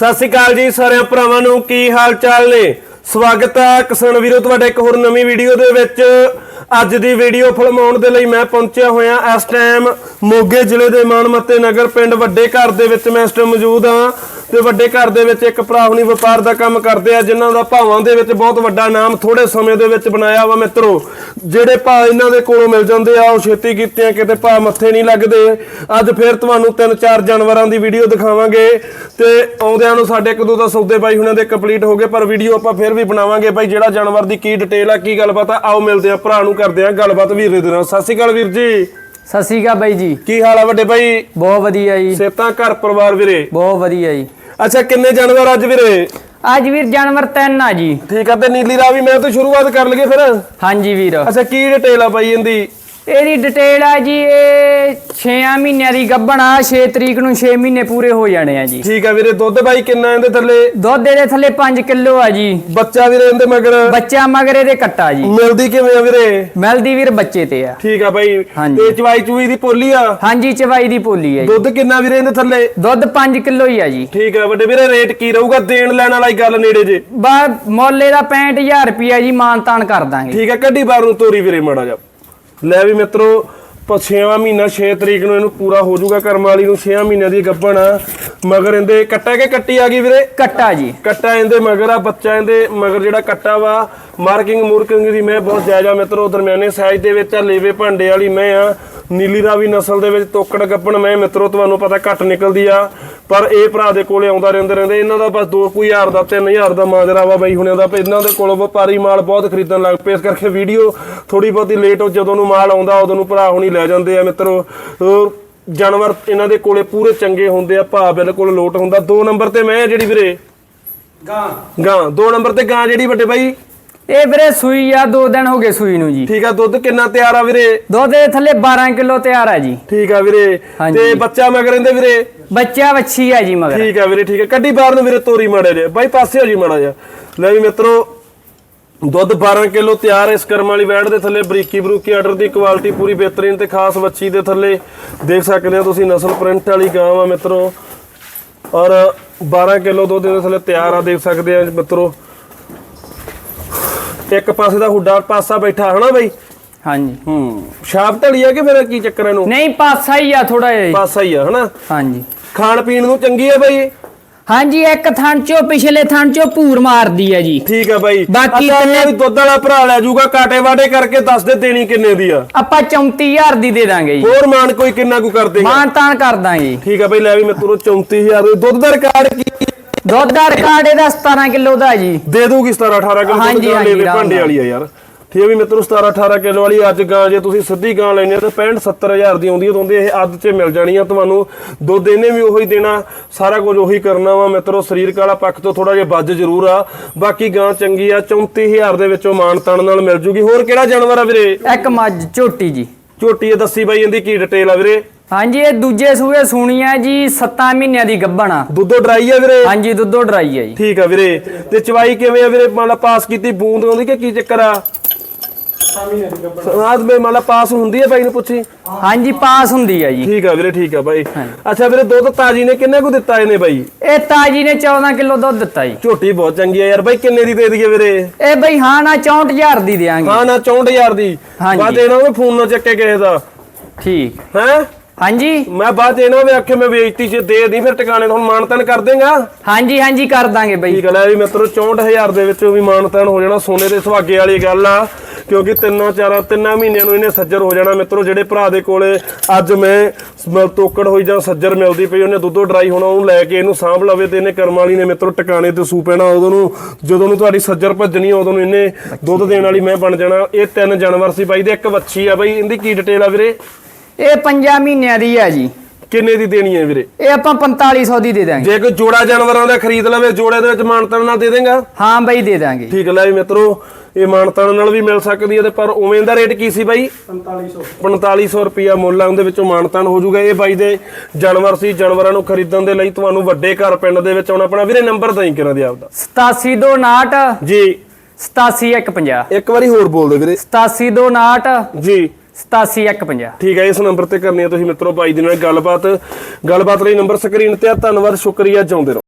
ਸਤਿ ਸ਼੍ਰੀ ਅਕਾਲ ਜੀ ਸਾਰਿਆਂ ਭਰਾਵਾਂ ਨੂੰ, ਕੀ ਹਾਲ ਚਾਲ ਨੇ? ਸਵਾਗਤ ਹੈ ਕਿਸਾਨ ਵੀਰੋ, ਤੁਹਾਡੇ ਇੱਕ ਹੋਰ ਨਵੀਂ ਵੀਡੀਓ ਦੇ ਵਿੱਚ। ਅੱਜ ਦੀ ਵੀਡੀਓ ਫਿਲਮਾਉਣ ਦੇ ਲਈ ਮੈਂ ਪਹੁੰਚਿਆ ਹੋਇਆ ਇਸ ਟਾਈਮ ਮੋਗੇ ਜ਼ਿਲ੍ਹੇ ਦੇ ਮਾਨਮੱਤੇ ਨਗਰ ਪਿੰਡ ਵੱਡੇ ਘਰ ਦੇ ਵਿੱਚ ਮੈਂ ਇਸ ਟਾਈਮ ਮੌਜੂਦ ਹਾਂ। ਤੇ ਵੱਡੇ ਘਰ ਦੇ ਵਿੱਚ ਇੱਕ ਭਰਾ ਹੁਣੀ ਵਪਾਰ ਦਾ ਕੰਮ ਕਰਦੇ ਆ ਜਿਨ੍ਹਾਂ ਦਾ ਭਾਵਾਂ ਦੇ ਵਿੱਚ ਬਹੁਤ ਵੱਡਾ ਨਾਮ ਥੋੜੇ ਸਮੇਂ ਦੇ ਵਿੱਚ ਬਣਾਇਆ ਵਾ ਮਿੱਤਰੋ। ਜਿਹੜੇ ਭਾ ਇਹਨਾਂ ਦੇ ਕੋਲੋਂ ਮਿਲ ਜਾਂਦੇ ਆ ਉਹ ਛੇਤੀ ਕੀਤਿਆਂ ਕਿਤੇ ਭਾ ਮੱਥੇ ਨਹੀਂ ਲੱਗਦੇ। ਅੱਜ ਫੇਰ ਤੁਹਾਨੂੰ ਤਿੰਨ ਚਾਰ ਜਾਨਵਰਾਂ ਦੀ ਵੀਡੀਓ ਦਿਖਾਵਾਂਗੇ ਤੇ ਆਉਂਦਿਆਂ ਨੂੰ ਸਾਡੇ ਇੱਕ ਦੋ ਤਾਂ ਸੌਦੇ ਬਾਈ ਹੁਣਾਂ ਦੇ ਕੰਪਲੀਟ ਹੋ ਗਏ ਪਰ ਵੀਡੀਓ ਆਪਾਂ ਫੇਰ ਵੀ ਬਣਾਵਾਂਗੇ। ਬਾਈ ਜਿਹੜਾ ਜਾਨਵਰ ਦੀ ਕੀ ਡਿਟੇਲ ਆ ਕੀ ਗੱਲਬਾਤ ਆ ਆਓ ਮਿਲਦੇ ਆ ਭਰਾ ਨੂੰ ਕਰਦੇ ਆ ਗੱਲਬਾਤ ਵੀਰ ਦੇ ਨਾਲ। ਸਤਿ ਸ਼੍ਰੀ ਅਕਾਲ ਵੀਰ ਜੀ। ਸਤਿ ਸ਼੍ਰੀ ਅਕਾਲ ਬਾਈ ਜੀ। ਕੀ ਹਾਲ ਆ ਵੱਡੇ ਬਾਈ? ਬਹੁਤ ਵਧੀਆ ਜੀ। ਸੇਤਾਂ ਘਰ ਪਰਿਵਾਰ ਵੀਰੇ? ਬਹੁਤ ਵਧੀਆ ਜੀ। ਅੱਛਾ ਕਿੰਨੇ ਜਾਨਵਰ ਅੱਜ ਵੀਰੇ? ਅੱਜ ਵੀਰ ਜਾਨਵਰ ਤਿੰਨ ਆ ਜੀ। ਠੀਕ ਆ ਤੇ ਨੀਲੀ ਰਾਵੀ ਮੈਂ ਤੋਂ ਸ਼ੁਰੂਆਤ ਕਰ ਲਈਏ ਫਿਰ। ਹਾਂਜੀ ਵੀਰ। ਅੱਛਾ ਕੀ ਡਿਟੇਲ ਆ ਬਾਈ ਇਹਦੀ? ਇਹਦੀ ਡਿਟੇਲ ਆ ਜੀ ਇਹ 6 ਮਹੀਨਿਆਂ ਦੀ ਗੱਭਣ ਆ 6 ਤਰੀਕ ਨੂੰ 6 ਮਹੀਨੇ ਪੂਰੇ ਹੋ ਜਾਣੇ ਆ ਜੀ। ਠੀਕ ਆ ਵੀਰੇ ਦੁੱਧ ਬਾਈ ਕਿੰਨਾ ਇਹਦੇ ਥੱਲੇ? ਦੁੱਧ ਇਹਦੇ ਥੱਲੇ 5 ਕਿਲੋ ਆ ਜੀ। ਬੱਚਾ ਵੀਰੇ ਇਹਦੇ ਮਗਰ? ਬੱਚਾ ਮਗਰ ਇਹਦੇ ਕੱਟਾ ਜੀ। ਮਿਲਦੀ ਕਿਵੇਂ ਆ ਵੀਰੇ? ਮਿਲਦੀ ਵੀਰ ਬੱਚੇ ਤੇ ਆ। ਠੀਕ ਆ ਬਾਈ। ਤੇ ਚਵਾਈ ਚੂਈ ਦੀ ਪੋਲੀ ਆ? ਹਾਂਜੀ ਚਵਾਈ ਦੀ ਪੋਲੀ ਆ ਜੀ। ਦੁੱਧ ਕਿੰਨਾ ਵੀਰੇ ਇਹਦੇ ਥੱਲੇ? ਦੁੱਧ 5 ਕਿਲੋ ਹੀ ਆ ਜੀ। ਠੀਕ ਆ ਵੱਡੇ ਵੀਰੇ ਰੇਟ ਕੀ ਰਹੂਗਾ ਦੇਣ ਲੈਣ ਵਾਲੀ ਗੱਲ ਨੇੜੇ ਜੇ? ਬਾ ਮੁੱਲ ਇਹਦਾ 65000 ਰੁਪਿਆ ਜੀ ਮਾਨ ਤਾਨ ਕਰ ਦਾਂਗੇ। ਠੀਕ ਆ ਕੱਢੀ ਬਾਹਰ ਨੂੰ ਤੋਰੀ ਵੀਰੇ ਮਾੜਾ ਜਾ ਲੈ ਵੀ ਮਿੱਤਰੋ ਪਛੇਵਾ ਮਹੀਨਾ 6 ਤਰੀਕ ਨੂੰ ਇਹਨੂੰ ਪੂਰਾ ਹੋ ਜਾਊਗਾ ਕਰਮ ਵਾਲੀ ਨੂੰ 6 ਮਹੀਨਿਆਂ ਦੀ ਗੱਭਣ ਆ। ਮਗਰ ਇਹਦੇ ਕੱਟਾ ਕੇ ਕੱਟੀ ਆ ਗਈ ਵੀਰੇ? ਕੱਟਾ ਜੀ। ਕੱਟਾ ਇਹਦੇ ਮਗਰ ਆ ਬੱਚਾ ਇਹਦੇ ਮਗਰ ਜਿਹੜਾ ਕੱਟਾ ਵਾ। ਮਾਰਕਿੰਗ ਮੂਰਕਿੰਗ ਦੀ ਮੈਂ ਬਹੁਤ ਜਾਇਜ਼ਾ ਮਿੱਤਰੋ ਦਰਮਿਆਨੇ ਸਾਈਜ਼ ਦੇ ਵਿੱਚ ਆ ਲੇਵੇ ਭਾਂਡੇ ਵਾਲੀ ਮੈਂ ਆ। ਨੀਲੀ ਰਾਵੀ ਨਸਲ ਦੇ ਵਿੱਚ ਤੋਕੜ ਗੱਪਣ ਮੈਂ ਮਿੱਤਰੋ ਤੁਹਾਨੂੰ ਪਤਾ ਘੱਟ ਨਿਕਲਦੀ ਆ ਪਰ ਇਹ ਭਰਾ ਦੇ ਕੋਲੇ ਆਉਂਦਾ ਰਹਿੰਦੇ ਰਹਿੰਦੇ ਇਹਨਾਂ ਦਾ ਬਸ 2000 ਦਾ 3000 ਦਾ ਮਾਜਰਾ ਵਾ ਬਾਈ ਹੁਣਿਆਂ ਦਾ ਇਹਨਾਂ ਦੇ ਕੋਲੋਂ ਵਪਾਰੀ ਮਾਲ ਬਹੁਤ ਖਰੀਦਣ ਲੱਗ ਪਏ। ਇਸ ਕਰਕੇ ਵੀਡੀਓ ਥੋੜੀ ਬਹੁਤੀ ਲੇਟ ਹੋ ਜਦੋਂ ਨੂੰ ਮਾਲ ਆਉਂਦਾ ਉਦੋਂ ਨੂੰ ਭਰਾ ਹੁਣੀ ਲੈ ਜਾਂਦੇ ਆ ਮਿੱਤਰੋ। ਜਾਨਵਰ ਇਹਨਾਂ ਦੇ ਕੋਲੇ ਪੂਰੇ ਚੰਗੇ ਹੁੰਦੇ ਆ ਭਾ ਬਿਲਕੁਲ ਲੋਟ ਹੁੰਦਾ। ਦੋ ਨੰਬਰ ਤੇ ਮੈਂ ਜਿਹੜੀ ਵੀਰੇ? ਗਾਂ। ਗਾਂ। ਦੋ ਨੰਬਰ ਤੇ ਗਾਂ ਜਿਹੜੀ ਵੱਡੇ ਬਾਈ? ਇਹ ਵੀਰੇ ਸੂਈ ਆ 2 ਦਿਨ ਹੋ ਗਏ ਸੂਈ ਨੂੰ ਜੀ। ਠੀਕ ਆ ਦੁੱਧ ਕਿੰਨਾ ਤਿਆਰ ਆ ਵੀਰੇ? ਦੁੱਧ ਦੇ ਥੱਲੇ 12 ਕਿਲੋ ਤਿਆਰ ਆ ਜੀ। ਠੀਕ ਆ ਵੀਰੇ। ਹਾਂਜੀ। ਤੇ ਬੱਚਾ ਮਗਰ ਇਹਦੇ ਵੀਰੇ? ਬੱਚਾ ਵੱਛੀ ਆ ਜੀ ਮਗਰ। ਠੀਕ ਆ ਵੀਰੇ ਠੀਕ ਆ। ਕੱਢੀ ਬਾਹਰ ਨੂੰ ਵੀਰੇ ਤੋਰੀ ਮਾੜੇ ਜੇ ਬਾਈ ਪਾਸੇ ਹੋ ਜੀ ਮਾੜਾ ਜਿਹਾ। ਲੈ ਵੀ ਮਿੱਤਰੋ ਦੁੱਧ 12 ਕਿਲੋ ਤਿਆਰ ਇਸ ਕਰਮ ਵਾਲੀ ਵੈੜ ਦੇ ਥੱਲੇ ਬਰੀਕੀ ਬਰੂਕੀ ਆਰਡਰ ਦੀ ਕੁਆਲਿਟੀ ਪੂਰੀ ਬਿਹਤਰੀਨ ਤੇ ਖਾਸ ਬੱਚੀ ਦੇ ਥੱਲੇ। ਦੇਖ ਸਕਦੇ ਹੋ ਤੁਸੀਂ ਨਸਲ ਪ੍ਰਿੰਟ ਵਾਲੀ ਗਾਂ ਆ ਮਿੱਤਰੋ। ਔਰ 12 ਕਿਲੋ ਦੁੱਧ ਦੇ ਥੱਲੇ ਤਿਆਰ ਆ ਦੇਖ ਸਕਦੇ ਆ ਮਿੱਤਰੋ। ਇੱਕ ਪਾਸੇ ਦਾ ਹੁੱਡਾ ਪਾਸਾ ਬੈਠਾ ਹਨਾ ਬਾਈ? ਹਾਂਜੀ। ਹੂੰ। ਛਾਪ ਢਲੀ ਆ ਕਿ ਫਿਰ ਕੀ ਚੱਕਰ ਇਹਨੂੰ? ਨਹੀਂ ਪਾਸਾ ਹੀ ਆ ਥੋੜਾ ਜਿਹਾ। ਪਾਸਾ ਹੀ ਆ ਹਨਾ? ਹਾਂਜੀ। ਖਾਣ ਪੀਣ ਨੂੰ ਚੰਗੀ ਆ ਬਾਈ? ਹਾਂਜੀ ਇੱਕ ਥਣ ਚੋਂ ਪਿਛਲੇ ਥਣ ਚੋਂ ਭੂਰ ਮਾਰਦੀ ਆ ਜੀ। ਠੀਕ ਆ ਬਾਈ। ਬਾਕੀ ਤਿੰਨੇ- ਵੀ ਦੁੱਧ ਵਾਲਾ ਭਰਾ ਲੈ ਜਾਊਗਾ ਕਾਟੇ ਵਾਟੇ ਕਰਕੇ ਦੱਸ ਦੇ ਦੇਣੀ ਕਿੰਨੇ ਦੀ ਆ। ਆਪਾਂ 34000 ਦੀ ਦੇ ਦਾਂਗੇ ਜੀ। ਹੋਰ ਮਾਨ ਕੋਈ ਕਿੰਨਾ ਕੁ ਕਰ ਦੇਗਾ? ਮਾਨ ਤਾਨ ਕਰ ਦਾਂਗੇ। ਜੀ। ਠੀਕ ਆ ਬਾਈ ਲੈ ਵੀ ਮੈਂ ਤੁਰੋ 34000 ਦੇ ਦੁੱਧ ਦਾ ਰਿਕਾਰਡ ਕੀ ਦੁੱਧ ਦਾ ਰਿਕਾਰਡ ਇਹਦਾ 17 ਕਿਲੋ ਦਾ ਜੀ। ਦੇ ਦੂਗੀ 17 18 ਕਿਲੋ ਹਾਂਜੀ, ਦੁੱਧ ਦੇ ਆਰਾਮ ਭਾਂਡੇ। ਵਾਲੀ ਆ ਯਾਰ। ਠੀਕ ਆ ਵੀ ਮਿੱਤਰੋ 17 18 ਕਿਲੋ ਵਾਲੀ ਅੱਜ ਗਾਂ ਜੇ ਤੁਸੀਂ ਸਿੱਧੀ ਗਾਂ ਲੈਣੀ ਆ ਤਾਂ 65 70000 ਦੀ ਆਉਂਦੀ ਆ ਤੁਹਾਨੂੰ ਇਹ ਅੱਧ 'ਚ ਮਿਲ ਜਾਣੀ ਆ। ਤੁਹਾਨੂੰ ਦੁੱਧ ਇਹਨੇ ਵੀ ਉਹੀ ਦੇਣਾ ਸਾਰਾ ਕੁਝ ਉਹੀ ਕਰਨਾ ਵਾ। ਮਿੱਤਰੋ ਸਰੀਰਕ ਵਾਲਾ ਪੱਖ ਤੋਂ ਥੋੜਾ ਜਿਹਾ ਵੱਜ ਜ਼ਰੂਰ ਆ। ਬਾਕੀ ਗਾਂ ਚੰਗੀ ਆ 34000 ਦੇ ਵਿੱਚੋਂ ਮਾਨ ਤਣ ਨਾਲ ਮਿਲ ਜੂਗੀ। ਹੋਰ ਕਿਹੜਾ ਜਾਨਵਰ ਆ ਵੀਰੇ? ਇੱਕ ਮੱਝ ਝੋਟੀ ਜੀ। ਝੋਟੀ ਇਹ ਦੱਸੀ ਬਾਈ ਇਹਦੀ ਕੀ ਡਿਟੇਲ ਆ ਵੀਰੇ? ਹਾਂਜੀ ਇਹ ਦੂਜੇ ਸੂਏ ਸੂਣੀ ਆ ਜੀ 7 ਮਹੀਨਿਆਂ ਦੀ ਗੱਭਣ ਆ। ਦੁੱਧੋ ਡਰਾਈ ਆ ਵੀਰੇ? ਹਾਂਜੀ ਦੁੱਧੋ ਡਰਾਈ ਆ ਜੀ। ਠੀਕ ਆ ਵੀਰੇ। ਤੇ ਚਵਾਈ ਕਿਵੇਂ ਆ ਵੀਰੇ? ਮੰਨ ਲਾ ਪਾਸ ਕੀਤੀ ਬੂੰਦ ਆਉਂਦੀ ਕਿ ਕੀ ਚੱਕਰ ਆ? ਆਦ ਮੇ ਮੰਨ ਲਾ ਪਾਸ ਹੁੰਦੀ ਆ ਬਾਈ ਨੂੰ ਪੁੱਛੀ। ਹਾਂਜੀ ਪਾਸ ਹੁੰਦੀ ਆ ਜੀ। ਠੀਕ ਆ ਵੀਰੇ ਠੀਕ ਆ ਬਾਈ। ਅੱਛਾ ਵੀਰੇ ਦੁੱਧ ਤਾਜੀ ਨੇ ਕਿੰਨੇ ਕੁ ਦਿੱਤਾ ਇਹਨੇ ਬਾਈ? ਇਹ ਤਾਜੀ ਨੇ 14 ਕਿਲੋ ਦੁੱਧ ਦਿੱਤਾ ਜੀ। ਝੋਟੀ ਬਹੁਤ ਚੰਗੀ ਆ ਯਾਰ ਬਾਈ ਕਿੰਨੇ ਦੀ ਦੇ ਦਈਏ ਵੀਰੇ? ਇਹ ਬਈ ਹਾਂ ਨਾ 64000 ਦੀ ਦੇਾਂਗੇ ਹਾਂ ਨਾ 64000 ਦੀ। ਬਾਅਦ ਇਹਨਾਂ ਨੂੰ ਫੋਨ ਨਾ ਚੱਕੇ ਕਿਸੇ ਦਾ। ਠੀਕ। ਹੈ? ਹਾਂਜੀ। ਮੈਂ ਬਾਅਦ ਇਹਨਾਂ ਵੀ ਆਖੇ ਮੈਂ ਵੇਚਤੀ ਚ ਦੇ ਦੀ ਫਿਰ ਟਿਕਾਣੇ ਨੂੰ ਮਾਨਤਨ ਕਰ ਦੇਗਾ। ਹਾਂਜੀ ਹਾਂਜੀ ਕਰ ਦਾਂਗੇ ਬਈ। ਠੀਕ ਹੈ ਵੀ ਮਿੱਤਰੋ 64000 ਦੇ ਵਿੱਚੋਂ ਵੀ ਮਾਨਤਾਨ ਹੋ ਜਾਣਾ ਸੋਨੇ ਦੇ ਸੁਹਾਗੇ ਵਾਲੀ ਗੱਲ ਆ ਕਿਉਂਕਿ ਤਿੰਨਾਂ ਚਾਰਾਂ ਤਿੰਨਾਂ ਮਹੀਨਿਆਂ ਨੂੰ ਇਹਨੇ ਸੱਜਰ ਹੋ ਜਾਣਾ ਮਿੱਤਰੋ ਜਿਹੜੇ ਭਰਾ ਦੇ ਕੋਲੇ ਅੱਜ ਮੈਂ ਸ- ਤੋਕੜ ਹੋਈ ਜਾਂ ਸੱਜਰ ਮਿਲਦੀ ਪਈ ਉਹਨੇ ਦੁੱਧੋ ਡਰਾਈ ਹੋਣਾ ਉਹਨੂੰ ਲੈ ਕੇ ਇਹਨੂੰ ਸਾਂਭ ਲਵੇ ਤੇ ਇਹਨੇ ਕਰਮ ਵਾਲੀ ਨੇ ਮਿੱਤਰੋ ਟਿਕਾਣੇ ਤੇ ਸੂ ਪੈਣਾ ਉਦੋਂ ਨੂੰ ਜਦੋਂ ਨੂੰ ਤੁਹਾਡੀ ਸੱਜਰ ਭੱਜਣੀ ਉਦੋਂ ਨੂੰ ਇਹਨੇ ਦੁੱਧ ਦੇਣ ਵਾਲੀ ਮੈਂ ਬਣ ਜਾਣਾ। ਇਹ ਤਿੰਨ ਜਾਨਵਰ ਸੀ ਬਾਈ ਦੇ ਇੱਕ ਵੱਛੀ ਆ ਬਾਈ ਇਹਦੀ ਕੀ ਡਿਟੇਲ ਆ ਵੀਰੇ? ਇਹ 5 ਮਹੀਨਿਆਂ ਦੀ ਆ ਜੀ। ਕਿੰਨੇ ਦੀ ਦੇਣੀ ਹੈ ਵੀਰੇ? ਇਹ ਆਪਾਂ 4500 ਦੀ ਦੇ ਦਾਂਗੇ। ਜੇ ਕੋਈ ਜੋੜਾ ਜਾਨਵਰਾਂ ਦਾ ਖਰੀਦ ਲਵੇ ਜੋੜੇ ਦੇ ਵਿੱਚ ਮਾਨਤਾਨ ਨਾਲ ਦੇ ਦੇਗਾ? ਹਾਂ ਬਈ ਦੇ ਦਾਂਗੇ। ਠੀਕ ਹੈ ਲੈ ਵੀ ਮਿੱਤਰੋ ਇਹ ਮਾਨਤਾਨ ਨਾਲ ਵੀ ਮਿਲ ਸਕਦੀ ਹੈ ਤੇ ਪਰ ਉਵੇਂ ਦਾ ਰੇਟ ਕੀ ਸੀ ਬਾਈ? 4500 4500 ਰੁਪਿਆ ਮੁੱਲ ਆ ਉਹਦੇ ਵਿੱਚੋਂ ਮਾਨਤਾਨ ਹੋ ਜਾਊਗਾ। ਇਹ ਬਾਈ ਦੇ ਜਾਨਵਰ ਸੀ ਜਾਨਵਰਾਂ ਨੂੰ ਖਰੀਦਣ ਦੇ ਲਈ ਤੁਹਾਨੂੰ ਵੱਡੇ ਘਰ ਪਿੰਡ ਦੇ ਵਿੱਚ ਆਉਣਾ ਪੈਣਾ। ਵੀਰੇ ਨੰਬਰ ਹੀ ਕਰਾਂ ਦੇ ਆਪਦਾ? 8729 ਜੀ। 87150 ਇੱਕ ਵਾਰੀ ਹੋਰ ਬੋਲ ਦਿਓ ਵੀਰੇ। 8729 ਜੀ। 87150 ਠੀਕ ਹੈ, ਇਸ ਨੰਬਰ ਤੇ ਕਰਨੀ ਹੈ ਤੁਸੀਂ ਮਿੱਤਰੋ ਭਾਈ ਦੇ ਨਾਲ ਗੱਲਬਾਤ। ਗੱਲਬਾਤ ਲਈ ਨੰਬਰ ਸਕਰੀਨ ਤੇ ਆ। ਧੰਨਵਾਦ, ਸ਼ੁਕਰੀਆ, ਜਾਉਂਦੇ ਰਹੋ।